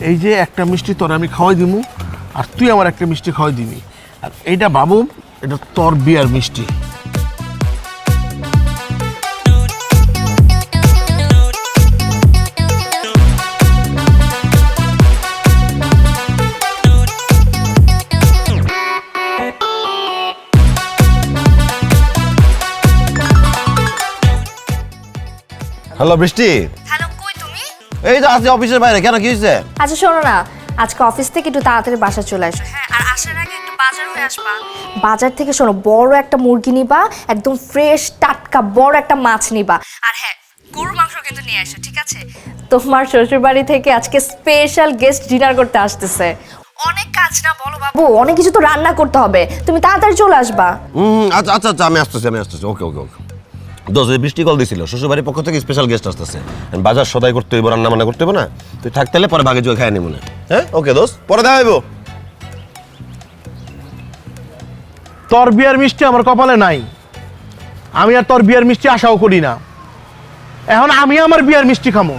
এই যে একটা মিষ্টি তোর আমি খাওয়াই দিমু আর তুই আমার একটা মিষ্টি খাওয়াই দিবি। আর এইটা বাবু এটা তোর বিয়ার মিষ্টি। হ্যালো বৃষ্টি। হ্যালো এই তো আজকে অফিসের বাইরে কেন কি হয়েছে? আচ্ছা শোনো না আজকে অফিস থেকে একটু তাড়াতাড়ি বাসা চলে আসো। হ্যাঁ আর আসার আগে একটু বাজার হয়ে আসবা। বাজার থেকে শোনো বড় একটা মুরগি নিবা একদম ফ্রেশ টাটকা বড় একটা মাছ নিবা। আর হ্যাঁ গরুর মাংস কিন্তু নিয়ে আসো ঠিক আছে? তোমার শ্বশুর বাড়ি থেকে আজকে স্পেশাল গেস্ট ডিনার করতে আসতেছে। অনেক কাজ না বলো বাবু। অনেক কিছু তো রান্না করতে হবে। তুমি তাড়াতাড়ি চলে আসবা। হুম আচ্ছা আচ্ছা আচ্ছা আমি আসতেছি আমি আসতেছি। ওকে ওকে ওকে। দোষ বৃষ্টি কল দিছিল, শ্বশুরবাড়ির পক্ষ থেকে স্পেশাল গেস্ট আসতেছে। বাজার সদাই করতে হইব, রান্না বান্না করতে হইব না? তুই থাকতে পরে ভাগে জুয়ে খায় নি। মনে হ্যাঁ? ওকে দোষ পরে দেখা হইব। তোর বিয়ার মিষ্টি আমার কপালে নাই। আমি আর তোর বিয়ার মিষ্টি আশাও করি না। এখন আমি আমার বিয়ার মিষ্টি খামো।